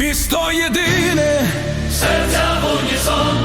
місто єдине, серця унісон.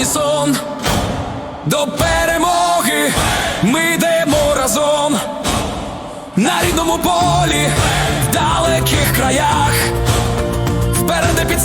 унісон. До перемоги ми йдемо разом. На рідному полі, в далеких краях, вперед під